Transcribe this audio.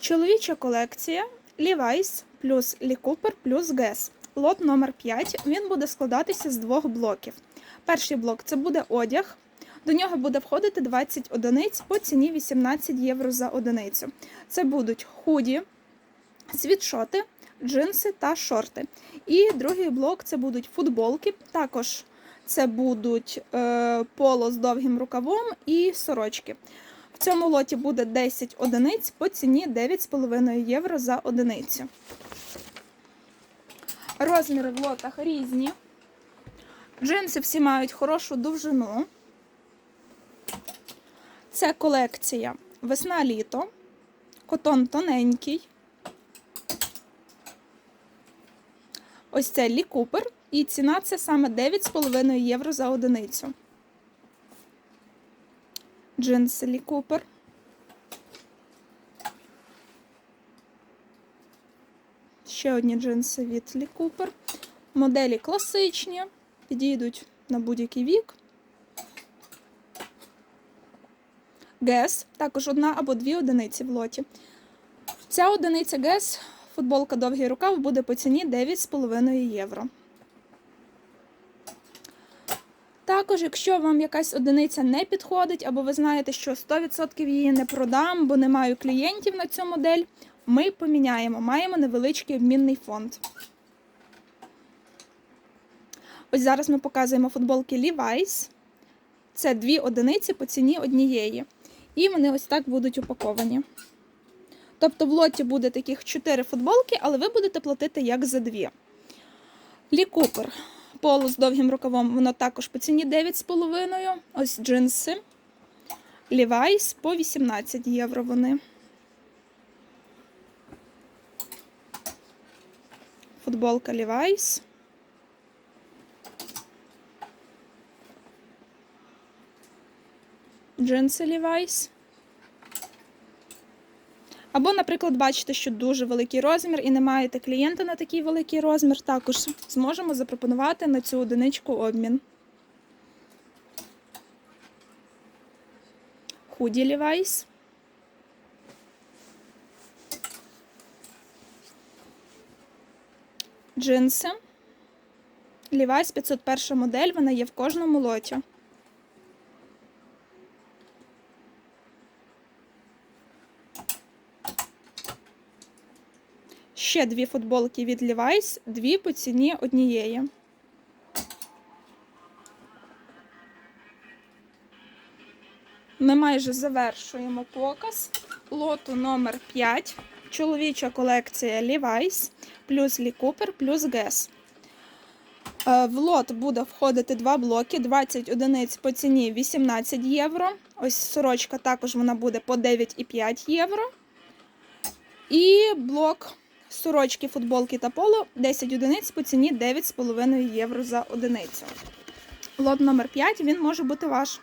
Чоловіча колекція Levi's плюс Lee Cooper плюс Guess. Лот номер 5 Він буде складатися з двох блоків. Перший блок це буде одяг. До нього буде входити 20 одиниць по ціні 18 євро за одиницю. Це будуть худі, світшоти, джинси та шорти. І другий блок це будуть футболки. Також це будуть е, поло з довгим рукавом і сорочки. В цьому лоті буде 10 одиниць по ціні 9,5 євро за одиницю. Розміри в лотах різні. Джинси всі мають хорошу довжину. Це колекція весна-літо. Котон тоненький. Ось це Лі Купер. І ціна це саме 9,5 євро за одиницю. Джинси Лі Купер. Ще одні джинси від Лі Купер. Моделі класичні, підійдуть на будь-який вік. Гес, також одна або дві одиниці в лоті. Ця одиниця Гес, футболка довгий рукав, буде по ціні 9,5 євро. Також, якщо вам якась одиниця не підходить, або ви знаєте, що 100% її не продам, бо не маю клієнтів на цю модель, ми поміняємо, маємо невеличкий обмінний фонд. Ось зараз ми показуємо футболки Levi's. Це дві одиниці по ціні однієї. І вони ось так будуть упаковані. Тобто в лоті буде таких 4 футболки, але ви будете платити як за дві. Лі Купер. Поло з довгим рукавом, воно також по ціні 9,5. Ось джинси. Levi's по 18 євро вони. Футболка Levi's. Джинси Levi's. Або, наприклад, бачите, що дуже великий розмір і не маєте клієнта на такий великий розмір, також зможемо запропонувати на цю одиничку обмін. Худі Levi's. Джинси. Levi's 501 модель, вона є в кожному лоті. Ще дві футболки від Levi's, дві по ціні однієї. Ми майже завершуємо показ лоту номер 5. Чоловіча колекція Levi's, плюс Lee Cooper, плюс Guess. Е, В лот буде входити два блоки, 20 одиниць по ціні 18 євро. Ось сорочка також вона буде по 9,5 євро. І блок сорочки, футболки та поло 10 одиниць по ціні 9,5 євро за одиницю. Лот номер 5 він може бути ваш.